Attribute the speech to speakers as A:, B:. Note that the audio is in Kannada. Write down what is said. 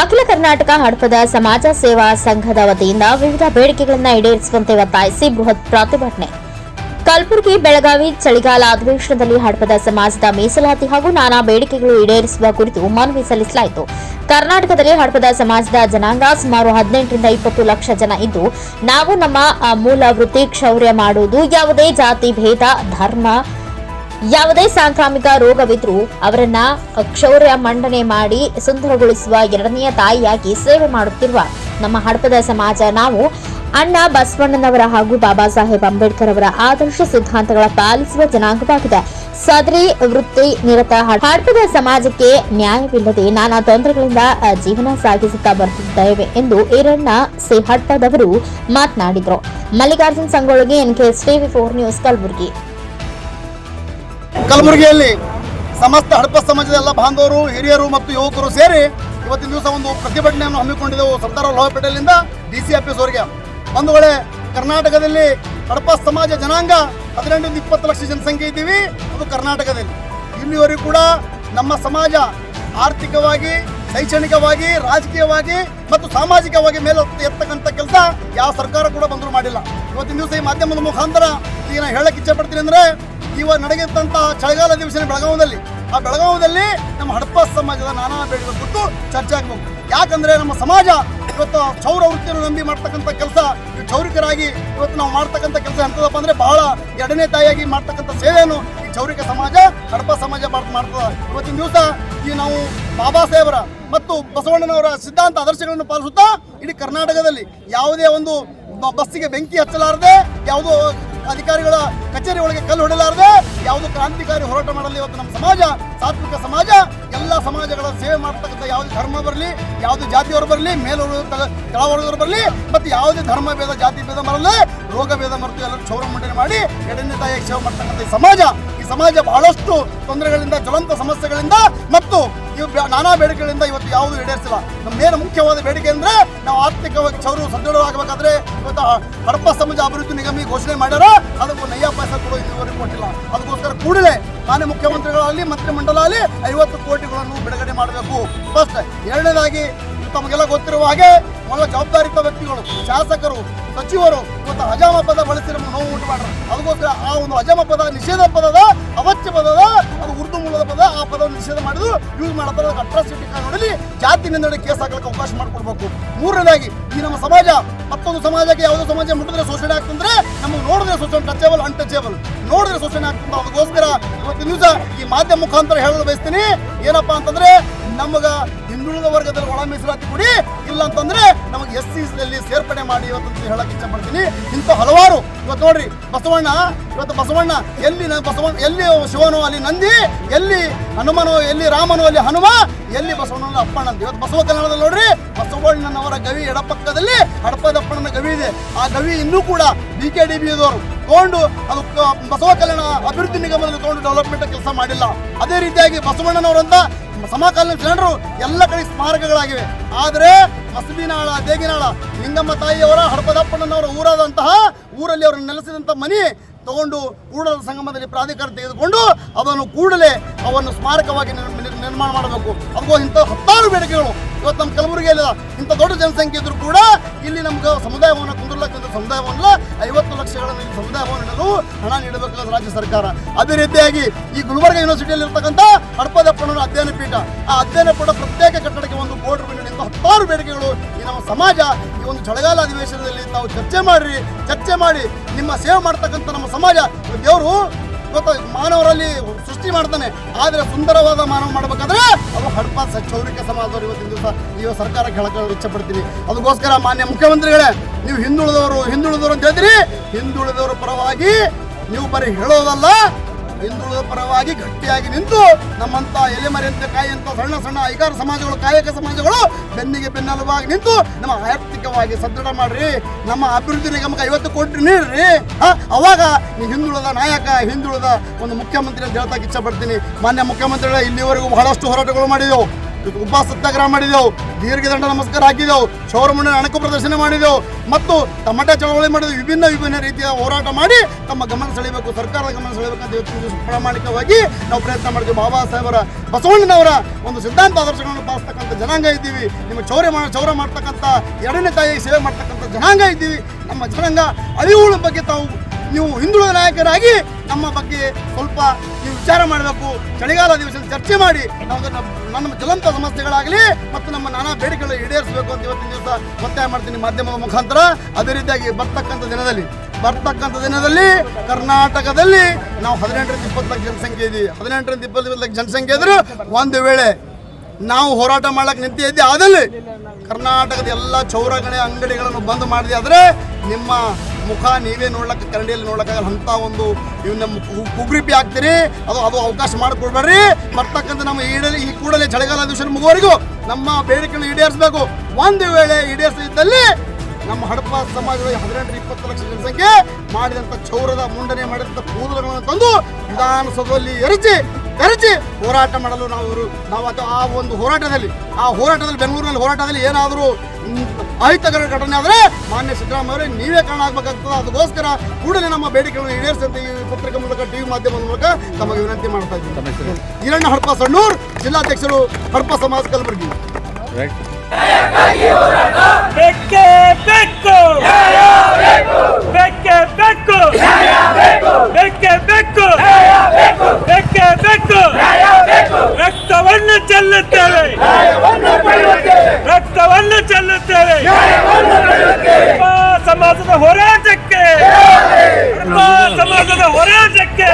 A: ಅಖಿಲ ಕರ್ನಾಟಕ ಹಡಪದ ಸಮಾಜ ಸೇವಾ ಸಂಘದ ವತಿಯಿಂದ ವಿವಿಧ ಬೇಡಿಕೆಗಳನ್ನು ಈಡೇರಿಸುವಂತೆ ಒತ್ತಾಯಿಸಿ ಬೃಹತ್ ಪ್ರತಿಭಟನೆ. ಕಲಬುರಗಿ, ಬೆಳಗಾವಿ, ಚಳಿಗಾಲ ಅಧಿವೇಶನದಲ್ಲಿ ಹಡಪದ ಸಮಾಜದ ಮೀಸಲಾತಿ ಹಾಗೂ ನಾನಾ ಬೇಡಿಕೆಗಳು ಈಡೇರಿಸುವ ಕುರಿತು ಮನವಿ ಸಲ್ಲಿಸಲಾಯಿತು. ಕರ್ನಾಟಕದಲ್ಲಿ ಹಡಪದ ಸಮಾಜದ ಜನಾಂಗ ಸುಮಾರು ಹದಿನೆಂಟರಿಂದ ಇಪ್ಪತ್ತು ಲಕ್ಷ ಜನ ಇದ್ದು, ನಾವು ನಮ್ಮ ಮೂಲ ವೃತ್ತಿ ಕ್ಷೌರ್ಯ ಮಾಡುವುದು ಯಾವುದೇ ಜಾತಿ, ಭೇದ, ಧರ್ಮ ಯಾವುದೇ ಸಾಂಕ್ರಾಮಿಕ ರೋಗವಿದ್ರೂ ಅವರನ್ನ ಕ್ಷೌರ್ಯ ಮಂಡನೆ ಮಾಡಿ ಸುಂದರಗೊಳಿಸುವ ಎರಡನೆಯ ತಾಯಿಯಾಗಿ ಸೇವೆ ಮಾಡುತ್ತಿರುವ ನಮ್ಮ ಹಡಪದ ಸಮಾಜ, ನಾವು ಅಣ್ಣ ಬಸವಣ್ಣನವರ ಹಾಗೂ ಬಾಬಾ ಸಾಹೇಬ್ ಅಂಬೇಡ್ಕರ್ ಅವರ ಆದರ್ಶ ಸಿದ್ಧಾಂತಗಳ ಪಾಲಿಸುವ ಜನಾಂಗವಾಗಿದೆ. ಸದರಿ ವೃತ್ತಿ ನಿರತ ಹಡಪದ ಸಮಾಜಕ್ಕೆ ನ್ಯಾಯವಿಲ್ಲದೆ ನಾನಾ ತೊಂದರೆಗಳಿಂದ ಜೀವನ ಸಾಗಿಸುತ್ತಾ ಬರುತ್ತಿದ್ದೇವೆ ಎಂದು ಈರಣ್ಣ ಸಿ ಹಡ್ಪದವರು ಮಾತನಾಡಿದರು. Mallikarjun ಸಂಗೊಳ್ಳಿಗೆ NKS TV four news Kalaburagi.
B: ಕಲಬುರಗಿಯಲ್ಲಿ ಸಮಸ್ತ ಹಡಪ ಸಮಾಜದ ಎಲ್ಲ ಬಾಂಧವರು, ಹಿರಿಯರು ಮತ್ತು ಯುವಕರು ಸೇರಿ ಇವತ್ತಿನ ದಿವಸ ಒಂದು ಪ್ರತಿಭಟನೆಯನ್ನು ಹಮ್ಮಿಕೊಂಡಿದ್ದೆವು ಸರ್ದಾರ್ ವಲ್ಲಭ ಪಟೇಲಿಂದ ಡಿ ಸಿ ಆಫೀಸ್ವರೆಗೆ ಒಂದು ವೇಳೆ ಕರ್ನಾಟಕದಲ್ಲಿ ಹಡಪ ಸಮಾಜ ಜನಾಂಗ ಹದಿನೆಂಟರಿಂದ ಇಪ್ಪತ್ತು ಲಕ್ಷ ಜನಸಂಖ್ಯೆ ಇದ್ದೀವಿ, ಅದು ಕರ್ನಾಟಕದಲ್ಲಿ. ಇಲ್ಲಿವರೆಗೂ ಕೂಡ ನಮ್ಮ ಸಮಾಜ ಆರ್ಥಿಕವಾಗಿ, ಶೈಕ್ಷಣಿಕವಾಗಿ, ರಾಜಕೀಯವಾಗಿ ಮತ್ತು ಸಾಮಾಜಿಕವಾಗಿ ಮೇಲೆ ಎತ್ತಕ್ಕಂಥ ಕೆಲಸ ಯಾವ ಸರ್ಕಾರ ಕೂಡ ಬಂದರೂ ಮಾಡಿಲ್ಲ. ಇವತ್ತಿನ ದಿವಸ ಈ ಮಾಧ್ಯಮದ ಮುಖಾಂತರ ಈಗ ನಾನು ಹೇಳಕ್ಕೆ ಇಚ್ಛೆ ಪಡ್ತೀನಿ ಅಂದರೆ ಇವ ನಡೆಯುತ್ತಂತಹ ಚಳಿಗಾಲ ದಿವಸ ಬೆಳಗಾವದಲ್ಲಿ. ಆ ಬೆಳಗಾವದಲ್ಲಿ ನಮ್ಮ ಹಡಪ ಸಮಾಜದ ನಾನಾ ಬೇಡಿಕೆ ಕುರಿತು ಚರ್ಚೆ ಆಗಬೇಕು. ಯಾಕಂದ್ರೆ ನಮ್ಮ ಸಮಾಜ ಇವತ್ತು ಚೌರ ವೃತ್ತಿಯನ್ನು ನಂಬಿ ಮಾಡ್ತಕ್ಕಂಥ ಕೆಲಸ ಚೌರಿಕರಾಗಿ ಇವತ್ತು ನಾವು ಮಾಡ್ತಕ್ಕಂಥ ಕೆಲಸ ಎಂತದಪ್ಪ ಅಂದ್ರೆ ಬಹಳ ಎರಡನೇ ತಾಯಿಯಾಗಿ ಮಾಡ್ತಕ್ಕಂಥ ಸೇವೆಯನ್ನು ಈ ಚೌರಿಕ ಸಮಾಜ ಹಡಪ ಸಮಾಜ ಮಾಡ್ತದ. ಇವತ್ತಿನ ದಿವಸ ಈ ನಾವು ಬಾಬಾ ಸಾಹೇಬರ ಮತ್ತು ಬಸವಣ್ಣನವರ ಸಿದ್ಧಾಂತ ಆದರ್ಶಗಳನ್ನು ಪಾಲಿಸುತ್ತಾ ಇಡೀ ಕರ್ನಾಟಕದಲ್ಲಿ ಯಾವುದೇ ಒಂದು ಬಸ್ಸಿಗೆ ಬೆಂಕಿ ಹಚ್ಚಲಾರದೆ ಯಾವುದೋ ಅಧಿಕಾರಿಗಳ ಕಚೇರಿ ಒಳಗೆ ಕಲ್ಲು ಹೊಡೆಯಲಾರದೆ ಯಾವುದು ಕ್ರಾಂತಿಕಾರಿ ಹೋರಾಟ ಮಾಡಲಿ. ಇವತ್ತು ನಮ್ಮ ಸಮಾಜ, ಸಾತ್ವಿಕ ಸಮಾಜ, ಎಲ್ಲ ಸಮಾಜಗಳ ಸೇವೆ ಮಾಡ್ತಕ್ಕಂಥ ಯಾವುದೇ ಧರ್ಮ ಬರಲಿ, ಯಾವುದೇ ಜಾತಿಯವರು ಬರಲಿ ಮೇಲವರು ಕೆಳವರ್ಗದವರು ಬರಲಿ, ಮತ್ತು ಯಾವುದೇ ಧರ್ಮ ಭೇದ, ಜಾತಿ ಭೇದ ಬರಲಿ, ರೋಗ ಭೇದ ಮರೆತು ಎಲ್ಲರೂ ಚೌರ ಮಂಡನೆ ಮಾಡಿ ಎರಡನೇ ತಾಯಿಯಾಗಿ ಸೇವೆ ಮಾಡ್ತಕ್ಕಂಥ ಈ ಸಮಾಜ ಈ ಸಮಾಜ ಬಹಳಷ್ಟು ತೊಂದರೆಗಳಿಂದ, ಜ್ವಲಂತ ಸಮಸ್ಯೆಗಳಿಂದ ಮತ್ತು ಇವು ನಾನಾ ಬೇಡಿಕೆಗಳಿಂದ ಇವತ್ತು ಯಾವುದು ಈಡೇರಿಸಿಲ್ಲ. ನಮ್ಮ ಮೇನ್ ಮುಖ್ಯವಾದ ಬೇಡಿಕೆ ಅಂದರೆ ನಾವು ಆರ್ಥಿಕವಾಗಿ ಚೌರು ಸದೃಢವಾಗಬೇಕಾದ್ರೆ ಇವತ್ತು ಹ- ಸಮಾಜ ಅಭಿವೃದ್ಧಿ ನಿಗಮ ಘೋಷಣೆ ಮಾಡ್ಯಾರ. ಅದಕ್ಕೂ ನಯ್ಯ ಪಾಯಸ ಕೂಡ ಇದುವರೆಗೂ ಕೊಟ್ಟಿಲ್ಲ. ಅದಕ್ಕೋಸ್ಕರ ಕೂಡಲೇ ಮಾನ್ಯ ಮುಖ್ಯಮಂತ್ರಿಗಳಲ್ಲಿ ಮಂತ್ರಿ ಮಂಡಲ ಅಲ್ಲಿ ಐವತ್ತು ಕೋಟಿಗಳನ್ನು ಬಿಡುಗಡೆ ಮಾಡಬೇಕು. ಫಸ್ಟ್ ಎರಡನೇದಾಗಿ ತಮಗೆಲ್ಲ ಗೊತ್ತಿರುವ ಹಾಗೆ ಮೊದಲ ಜವಾಬ್ದಾರಿತ ವ್ಯಕ್ತಿಗಳು, ಶಾಸಕರು, ಸಚಿವರು ಇವತ್ತು ಹಜಾಮ ಪದ ಬಳಸಿ ನಮ್ಮ ನೋವು ಉಂಟು ಮಾಡ್ರೆ. ಅದಕ್ಕೋಸ್ಕರ ಆ ಒಂದು ಹಜಾಮ ಪದ, ನಿಷೇಧ ಪದದ ಅವಚ್ಯ ಪದದ, ಅದು ಉರ್ದು ಮೂಲದ ಪದ, ಆ ಪದವನ್ನು ನಿಷೇಧ ಮಾಡಿದ್ರು. ಯೂಸ್ ಮಾಡ್ತಾರೆ ಅಟ್ರಾಸಿಟಿ ಕಾನೂನಲ್ಲಿ ಜಾತಿ ನಿಂದನೆ ಕೇಸ್ ಹಾಕಲಿಕ್ಕೆ ಅವಕಾಶ ಮಾಡಿಕೊಡ್ಬೇಕು. ಮೂರನೇದಾಗಿ, ಈ ನಮ್ಮ ಸಮಾಜ, ಮತ್ತೊಂದು ಸಮಾಜಕ್ಕೆ ಯಾವುದೋ ಸಮಾಜ ಮುಟ್ಟಿದ್ರೆ ಶೋಷಣೆ ಆಗ್ತಂದ್ರೆ ನಮಗೆ ನೋಡಿದ್ರೆ ಶೋಷಣೆ ಟಚೇಬಲ್ ಅನ್ಟಚೇಬಲ್ ನೋಡಿದ್ರೆ ಶೋಷಣೆ ಆಗ್ತಂದ್ರೆ ಅದಕ್ಕೋಸ್ಕರ ಇವತ್ತಿನ ದಿವಸ ಈ ಮಾಧ್ಯಮ ಮುಖಾಂತರ ಹೇಳಲು ಬಯಸ್ತೀನಿ. ಏನಪ್ಪಾ ಅಂತಂದ್ರೆ ನಮಗ ಹಿಂದುಳಿದ ವರ್ಗದಲ್ಲಿ ಒಳ ಮೀಸಲಾತಿ ಕೊಡಿ. ಇಲ್ಲ ಅಂತಂದ್ರೆ ನಮಗೆ ಎಸ್ ಸಿ ಸೇರ್ಪಡೆ ಮಾಡಿ ಇವತ್ತು ಹೇಳಕ್ ಇಚ್ಛೆ ಪಡ್ತೀನಿ ಇಂಥ ಹಲವಾರು ಇವತ್ತು ನೋಡ್ರಿ, ಬಸವಣ್ಣ, ಇವತ್ತು ಬಸವಣ್ಣ ಎಲ್ಲಿ ಬಸವಣ್ಣ, ಎಲ್ಲಿ ಶಿವನು ಅಲ್ಲಿ ನಂದಿ, ಎಲ್ಲಿ ಹನುಮನು, ಎಲ್ಲಿ ರಾಮನು ಅಲ್ಲಿ ಹನುಮ, ಎಲ್ಲಿ ಬಸವಣ್ಣನ ಅಪ್ಪಣ್ಣ ಅಂತ. ಇವತ್ತು ಬಸವ ಕನ್ನಡದಲ್ಲಿ ನೋಡ್ರಿ, ಬಸವಣ್ಣನವರ ಗವಿ ಎಡಪಕ್ಕದಲ್ಲಿ ಹಡಪದಪ್ಪಣ್ಣನ ಗವಿ ಇದೆ. ಆ ಗವಿ ಇನ್ನೂ ಕೂಡ ಬಿ ಕೆ ಡಿ ಬಿ ಇದ್ದವರು ತಗೊಂಡು ಅದು ಬಸವ ಕಲ್ಯಾಣ ಅಭಿವೃದ್ಧಿ ನಿಗಮದಲ್ಲಿ ತಗೊಂಡು ಡೆವಲಪ್ಮೆಂಟ್ ಕೆಲಸ ಮಾಡಿಲ್ಲ. ಅದೇ ರೀತಿಯಾಗಿ ಬಸವಣ್ಣನವರಂತ ಸಮಕಾಲೀನ ಜನರು ಎಲ್ಲ ಕಡೆ ಸ್ಮಾರಕಗಳಾಗಿವೆ. ಆದರೆ ಮಸಬಿನಾಳ ದೇಗಿನಾಳ ಲಿಂಗಮ್ಮ ತಾಯಿಯವರ ಹಡಪದಪ್ಪಣ್ಣನವರ ಊರಾದಂತಹ ಊರಲ್ಲಿ ಅವರು ನೆಲೆಸಿದಂಥ ಮನೆ ತಗೊಂಡು ಕೂಡಲ ಸಂಗಮದಲ್ಲಿ ಪ್ರಾಧಿಕಾರ ತೆಗೆದುಕೊಂಡು ಅದನ್ನು ಕೂಡಲೇ ಅವನ್ನು ಸ್ಮಾರಕವಾಗಿ ನಿರ್- ನಿರ್- ನಿರ್ಮಾಣ ಮಾಡಬೇಕು. ಅದಕ್ಕೂ ಇಂಥ ಹತ್ತಾರು ಬೇಡಿಕೆಗಳು ಇವತ್ತು ನಮ್ಮ ಕಲಬುರಗಿಯಲ್ಲಿ ಇಂಥ ದೊಡ್ಡ ಜನಸಂಖ್ಯೆ ಇದ್ರು ಕೂಡ ಇಲ್ಲಿ ನಮ್ಗೆ ಸಮುದಾಯ ಭವನ ಕುಂದ್ರಲಕ್ಕಂತ ಸಮುದಾಯ ಭವನ ಐವತ್ತು ಲಕ್ಷಗಳನ್ನು ಇಲ್ಲಿ ಸಮುದಾಯ ಭವನ ಇಡಲು ಹಣ ನೀಡಬೇಕಾದ ರಾಜ್ಯ ಸರ್ಕಾರ. ಅದೇ ರೀತಿಯಾಗಿ ಈ ಗುಲ್ಬರ್ಗ ಯೂನಿವರ್ಸಿಟಿಯಲ್ಲಿ ಇರ್ತಕ್ಕಂಥ ಹಡಪದಪ್ಪನವರ ಅಧ್ಯಯನ ಪೀಠ, ಆ ಅಧ್ಯಯನ ಪೀಠ ಪ್ರತ್ಯೇಕ ಕಟ್ಟಡಕ್ಕೆ ಒಂದು ಬೋರ್ಡ್ ರೂಪಾಯಿ ಹತ್ತಾರು ಬೇಡಿಕೆಗಳು ಈ ನಮ್ಮ ಸಮಾಜ ಈ ಒಂದು ಚಳಿಗಾಲ ಅಧಿವೇಶನದಲ್ಲಿ ನಾವು ಚರ್ಚೆ ಮಾಡ್ರಿ, ಚರ್ಚೆ ಮಾಡಿ ನಿಮ್ಮ ಸೇವೆ ಮಾಡ್ತಕ್ಕಂಥ ನಮ್ಮ ಸಮಾಜ. ದೇವರು ಇವತ್ತು ಮಾನವರಲ್ಲಿ ಸೃಷ್ಟಿ ಮಾಡ್ತಾನೆ. ಆದರೆ ಸುಂದರವಾದ ಮಾನವ ಮಾಡಬೇಕಾದ್ರೆ ಅದು ಹಡಪ ಚೌರಿಕ ಸಮಾಜದವರು ಇವತ್ತಿನ ದಿವಸ ನೀವು ಸರ್ಕಾರ ಹೇಳಕ್ಕೆ ಇಚ್ಛಪಡ್ತೀನಿ. ಅದಕ್ಕೋಸ್ಕರ ಮಾನ್ಯ ಮುಖ್ಯಮಂತ್ರಿಗಳೇ, ನೀವು ಹಿಂದುಳಿದವರು ಹಿಂದುಳಿದವರು ಅಂತ ಹೇಳ್ತೀರಿ. ಹಿಂದುಳಿದವರ ಪರವಾಗಿ ನೀವು ಬರೀ ಹೇಳೋದಲ್ಲ ಹಿಂದುಳಿದ ಪರವಾಗಿ ಗಟ್ಟಿಯಾಗಿ ನಿಂತು ನಮ್ಮಂತ ಎಲೆಮರೆಯಂತೆ ಕಾಯಂತ ಸಣ್ಣ ಸಣ್ಣ ಐಗಾರ ಸಮಾಜಗಳು, ಕಾಯಕ ಸಮಾಜಗಳು ಬೆನ್ನಿಗೆ ಬೆನ್ನೆಲುಬಾಗಿ ನಿಂತು ನಮ್ಮ ಆರ್ಥಿಕವಾಗಿ ಸದೃಢ ಮಾಡ್ರಿ, ನಮ್ಮ ಅಭಿವೃದ್ಧಿ ನಿಗಮಕ್ಕೆ ಐವತ್ತು ಕೋಟಿ ನೀಡ್ರಿ. ಅವಾಗ ಈ ಹಿಂದುಳಿದ ನಾಯಕ, ಹಿಂದುಳಿದ ಒಂದು ಮುಖ್ಯಮಂತ್ರಿ ಅಂತ ಹೇಳ್ತಾ ಇಚ್ಛೆ ಪಡ್ತೀನಿ. ಮಾನ್ಯ ಮುಖ್ಯಮಂತ್ರಿಗಳ, ಇಲ್ಲಿವರೆಗೂ ಬಹಳಷ್ಟು ಹೋರಾಟಗಳು ಮಾಡಿದೆವು. ಉಪ ಸತ್ಯಾಗ್ರಹ ಮಾಡಿದೆವು. ದೀರ್ಘದಂಡ ನಮಸ್ಕಾರ ಹಾಕಿದೆವು. ಶೌರಮಣ್ಣ ಅಣಕು ಪ್ರದರ್ಶನ ಮಾಡಿದೆವು. ಮತ್ತು ತಮಟೆ ಚಳವಳಿ ಮಾಡಿದ ವಿಭಿನ್ನ ವಿಭಿನ್ನ ರೀತಿಯ ಹೋರಾಟ ಮಾಡಿ ತಮ್ಮ ಗಮನ ಸೆಳೆಯಬೇಕು, ಸರ್ಕಾರದ ಗಮನ ಸೆಳೆಯಬೇಕಂತ ಅಂತ ಪ್ರಾಮಾಣಿಕವಾಗಿ ನಾವು ಪ್ರಯತ್ನ ಮಾಡ್ತೀವಿ. ಬಾಬಾ ಸಾಹೇಬರ, ಬಸವಣ್ಣನವರ ಒಂದು ಸಿದ್ಧಾಂತ ಆದರ್ಶಗಳನ್ನು ಪಾಲಿಸ್ತಕ್ಕಂಥ ಜನಾಂಗ ಇದ್ದೀವಿ. ನಿಮ್ಮ ಚೌರ್ಯ ಚೌರ ಮಾಡ್ತಕ್ಕಂಥ ಎರಡನೇ ತಾಯಿ ಸೇವೆ ಮಾಡ್ತಕ್ಕಂಥ ಜನಾಂಗ ಇದ್ದೀವಿ. ನಮ್ಮ ಜನಾಂಗ ಅಳಿವುಗಳ ಬಗ್ಗೆ ತಾವು, ನೀವು ಹಿಂದುಳಿದ ನಾಯಕರಾಗಿ ನಮ್ಮ ಬಗ್ಗೆ ಸ್ವಲ್ಪ ನೀವು ವಿಚಾರ ಮಾಡಬೇಕು. ಚಳಿಗಾಲ ದಿವಸದಲ್ಲಿ ಚರ್ಚೆ ಮಾಡಿ. ನಮ್ಮ ಜ್ವಲಂತ ಸಮಸ್ಯೆಗಳಾಗಲಿ ಮತ್ತು ನಮ್ಮ ನಾನಾ ಬೇಡಿಕೆಗಳು ಈಡೇರಿಸಬೇಕು ಅಂತ ಇವತ್ತಿನ ದಿವಸ ಒತ್ತಾಯ ಮಾಡ್ತೀನಿ ಮಾಧ್ಯಮದ ಮುಖಾಂತರ. ಅದೇ ರೀತಿಯಾಗಿ ಬರ್ತಕ್ಕಂಥ ದಿನದಲ್ಲಿ ಬರ್ತಕ್ಕಂಥ ದಿನದಲ್ಲಿ ಕರ್ನಾಟಕದಲ್ಲಿ ನಾವು ಹದಿನೆಂಟರಿಂದ ಇಪ್ಪತ್ತು ಲಕ್ಷ ಜನಸಂಖ್ಯೆ ಇದ್ದೀವಿ ಹದಿನೆಂಟರಿಂದ ಇಪ್ಪತ್ತು ಲಕ್ಷ ಜನಸಂಖ್ಯೆ ಇದ್ರೂ ಒಂದು ವೇಳೆ ನಾವು ಹೋರಾಟ ಮಾಡಕ್ಕೆ ನಿಂತಿದ್ದೆ ಆದಲ್ಲಿ ಕರ್ನಾಟಕದ ಎಲ್ಲ ಚೌರಗಣೆ ಅಂಗಡಿಗಳನ್ನು ಬಂದ್ ಮಾಡಿದೆ ಆದರೆ ನಿಮ್ಮ ಮುಖ ನೀವೇ ನೋಡ್ಲಕ್ಕೆ ಕರಡಿಯಲ್ಲಿ ನೋಡ್ಲಕ್ಕಾಗಲ್ಲ ಅಂತ ಒಂದು ಇವು ನಮ್ಮ ಕುಗ್ರಿಪಿ ಆಗ್ತೀರಿ ಅದು ಅದು ಅವಕಾಶ ಮಾಡಿಕೊಡ್ಬೇಡ್ರಿ. ಬರ್ತಕ್ಕಂಥ ನಮ್ಮ ಈಡಲಿ ಈ ಕೂಡಲೇ ಚಳಿಗಾಲ ದಿವಸ ಮುಗುವವರೆಗೂ ನಮ್ಮ ಬೇಡಿಕೆಗಳನ್ನು ಈಡೇರಿಸಬೇಕು. ಒಂದು ವೇಳೆ ಈಡೇರಿಸಿದ್ದಲ್ಲಿ ನಮ್ಮ ಹಡಪ ಸಮಾಜದಲ್ಲಿ ಹದಿನೆಂಟು ಇಪ್ಪತ್ತು ಲಕ್ಷ ಜನಸಂಖ್ಯೆ ಮಾಡಿದಂಥ ಚೌರದ ಮುಂಡನೆ ಮಾಡಿದಂಥ ಕೂದಲುಗಳನ್ನು ತಂದು ವಿಧಾನಸೌಧದಲ್ಲಿ ಎರಚಿ ಎರಚಿ ಹೋರಾಟ ಮಾಡಲು ನಾವು ನಾವು ಆ ಒಂದು ಹೋರಾಟದಲ್ಲಿ ಆ ಹೋರಾಟದಲ್ಲಿ ಬೆಂಗಳೂರಿನಲ್ಲಿ ಹೋರಾಟದಲ್ಲಿ ಏನಾದರೂ ಅಹಿತಕರ ಘಟನೆ ಆದರೆ ಮಾನ್ಯ ಸಿದ್ದರಾಮಯ್ಯ ನೀವೇ ಕಾರಣ ಆಗಬೇಕಾಗ್ತದೆ. ಅದಕ್ಕೋಸ್ಕರ ಕೂಡಲೇ ನಮ್ಮ ಬೇಡಿಕೆಗಳನ್ನು ಈಡೇರಿಸಿದಂತೆ ಈ ಪತ್ರಿಕೆ ಮೂಲಕ, ಟಿವಿ ಮಾಧ್ಯಮದ ಮೂಲಕ ತಮಗೆ ವಿನಂತಿ ಮಾಡ್ತಾ ಇದ್ದೀವಿ ಈರಣ್ಣ ಹಡಪ ಸಣ್ಣೂರ್, ಜಿಲ್ಲಾಧ್ಯಕ್ಷರು ಹಡಪ ಸಮಾಜ ಕಲಬುರಗಿ.
C: ಬೆಕ್ಕೆ ಬೆಕ್ಕು! ಬೆಕ್ಕೆ ಬೆಕ್ಕು! ಬೆಕ್ಕೆ ಬೆಕ್ಕು! ರಕ್ತವನ್ನು ಚೆಲ್ಲುತ್ತೇವೆ ರಕ್ತವನ್ನು ಚೆಲ್ಲುತ್ತೇವೆ ಸಮಾಜದ ಹೋರಾಟಕ್ಕೆ ಸಮಾಜದ ಹೋರಾಟಕ್ಕೆ